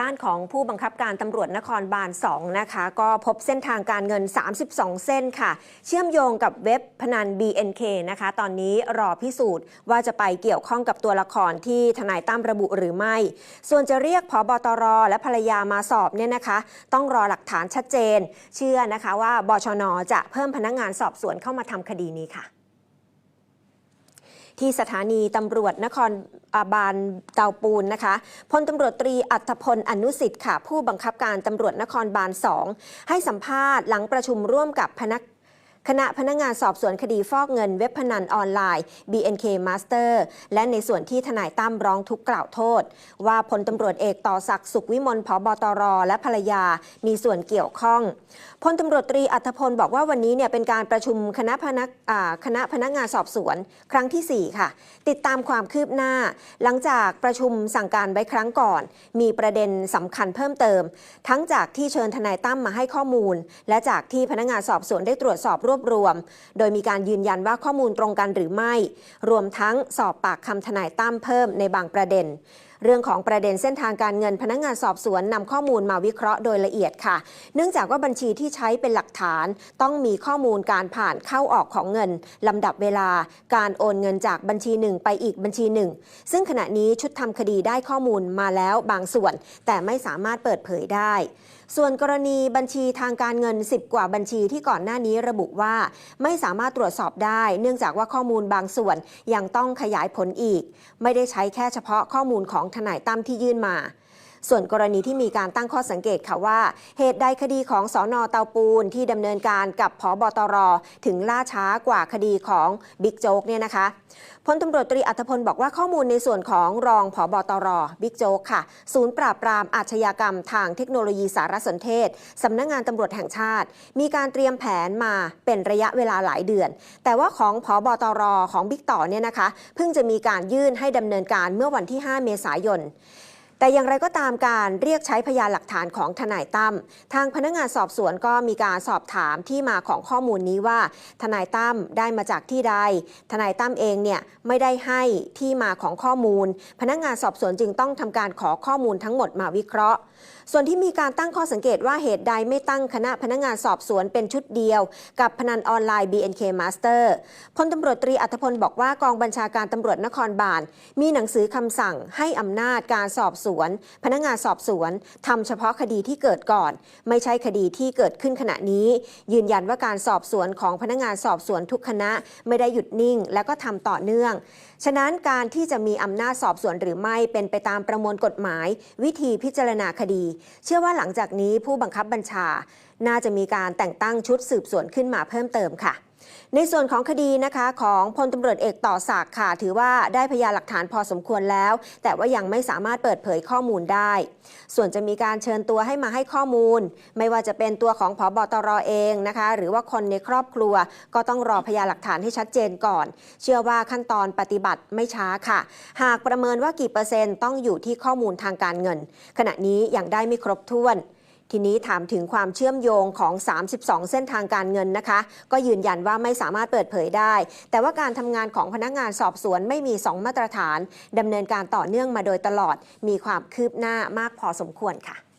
ด้านของผู้บังคับการตำรวจนครบาล 2 นะคะ ก็พบเส้นทางการเงิน 32 เส้นค่ะ เชื่อมโยงกับเว็บพนัน BNK นะคะ ตอนนี้รอพิสูจน์ว่าจะไปเกี่ยวข้องกับตัวละครที่ทนายตั้มระบุหรือไม่ ส่วนจะเรียกพบตรและภรรยามาสอบเนี่ยนะคะ ต้องรอหลักฐานชัดเจน เชื่อนะคะว่าบชนจะเพิ่มพนักงานสอบสวนเข้ามาทำคดีนี้ค่ะ ที่สถานีตำรวจนครบาลเตาปูนนะคะพลตำรวจตรีอัธพลอนุสิทธิ์ค่ะ ผู้บังคับการตำรวจนครบาล 2 ให้สัมภาษณ์หลังประชุมร่วมกับพนัก คณะพนักงานสอบสวนคดีฟอกเงินเว็บพนันออนไลน์ BNK Master และในส่วนที่ทนายตั้มร้องทุกข์กล่าวโทษ ว่าพลตำรวจเอกต่อศักดิ์สุขวิมลพบตร และภรรยามีส่วนเกี่ยวข้องพลตำรวจตรีอัธพลบอกว่าวันนี้เนี่ยเป็นการประชุมคณะพนักคณะพนักงานสอบสวน ครั้งทีสี่ 4 ค่ะ ติดตามความคืบหน้า หลังจากประชุมสั่งการไว้ครั้งก่อน มีประเด็นสำคัญเพิ่มเติม ทั้งจากที่เชิญทนายตั้มมาให้ข้อมูล และจากที่พนักงานสอบสวนได้ตรวจสอบรวบรวม โดยมีการยืนยันว่าข้อมูลตรงกันหรือไม่ รวมทั้งสอบปากคำทนายตั้มเพิ่มในบางประเด็น เรื่องของประเด็นเส้นทางการเงินพนักงานสอบสวนนำข้อมูลมาวิเคราะห์โดยละเอียดค่ะ เนื่องจากว่าบัญชีที่ใช้เป็นหลักฐาน ต้องมีข้อมูลการผ่านเข้าออกของเงินลำดับเวลา การโอนเงินจากบัญชีหนึ่งไปอีกบัญชีหนึ่งซึ่งขณะนี้ชุดทำคดีได้ข้อมูลมาแล้วบางส่วน แต่ไม่สามารถเปิดเผยได้ ส่วนกรณีบัญชีทางการเงิน 10 กว่าบัญชีที่ก่อนหน้านี้ระบุว่า ไม่สามารถตรวจสอบได้ เนื่องจากว่าข้อมูลบางส่วนยังต้องขยายผลอีก ไม่ได้ใช้แค่เฉพาะข้อมูลของทนายตั้มที่ยื่นมา ส่วนกรณีที่มีการตั้งข้อสังเกตค่ะว่า เหตุใดคดีของสอนอเตาปูนที่ดำเนินการกับผอบตร ถึงล่าช้ากว่าคดีของบิ๊กโจ๊กเนี่ยนะคะพลตำรวจตรีอัธพลบอกว่าข้อมูลในส่วนของรองผอบตรบิ๊กโจ๊กค่ะ ศูนย์ปราบปรามอาชญากรรมทางเทคโนโลยีสารสนเทศสำนักงงานตำรวจแห่งชาติ มีการเตรียมแผนมาเป็นระยะเวลาหลายเดือน แต่ว่าของผอบตรของบิ๊กต่อเนี่ยนะคะ เพิ่งจะมีการยื่นให้ดำเนินการเมื่อวันที่ 5 เมษายน แต่อย่างไรก็ตามการเรียกใช้พยานหลักฐานของทนายตั้มทางพนักงานสอบสวนก็มีการสอบถามที่มาของข้อมูลนี้ว่า ทนายตั้มได้มาจากที่ใด ทนายตั้มเองเนี่ยไม่ได้ให้ที่มาของข้อมูล พนักงานสอบสวนจึงต้องทำการขอข้อมูลทั้งหมดมาวิเคราะห์ ส่วนที่มีการตั้งข้อสังเกตว่าเหตุใดไม่ตั้งคณะพนักงานสอบสวนเป็นชุดเดียว กับพนันออนไลน์ BNK Master พลตำรวจตรีอัธพลบอกว่ากองบัญชาการตำรวจนครบาลมีหนังสือคำสั่งให้อำนาจการสอบสวนพนักงานสอบสวนทำเฉพาะคดีที่เกิดก่อน ไม่ใช่คดีที่เกิดขึ้นขณะนี้ ยืนยันว่าการสอบสวนของพนักงานสอบสวนทุกคณะไม่ได้หยุดนิ่ง และก็ทำต่อเนื่อง ฉะนั้นการที่จะมีอำนาจสอบสวนหรือไม่เป็นไปตามประมวลกฎหมาย วิธีพิจารณาคดี เชื่อว่าหลังจากนี้ผู้บังคับบัญชา น่าจะมีการแต่งตั้งชุดสืบสวนขึ้นมาเพิ่มเติมค่ะ ในส่วนของคดีนะคะของพลตำรวจเอกต่อศักดิ์ค่ะ ถือว่าได้พยานหลักฐานพอสมควรแล้ว แต่ว่ายังไม่สามารถเปิดเผยข้อมูลได้ ส่วนจะมีการเชิญตัวให้มาให้ข้อมูล ไม่ว่าจะเป็นตัวของผบตรเองนะคะ หรือว่าคนในครอบครัว ก็ต้องรอพยานหลักฐานให้ชัดเจนก่อน เชื่อว่าขั้นตอนปฏิบัติไม่ช้าค่ะ หากประเมินว่ากี่เปอร์เซ็นต์ต้องอยู่ที่ข้อมูลทางการเงิน ขณะนี้ยังได้ไม่ครบถ้วน ทีนี้ถามถึงความเชื่อมโยงของ 32 เส้นทางการเงินนะคะ ก็ยืนยันว่าไม่สามารถเปิดเผยได้ แต่ว่าการทำงานของพนักงานสอบสวนไม่มี 2 มาตรฐานดำเนินการต่อเนื่องมาโดยตลอด มีความคืบหน้ามากพอสมควรค่ะ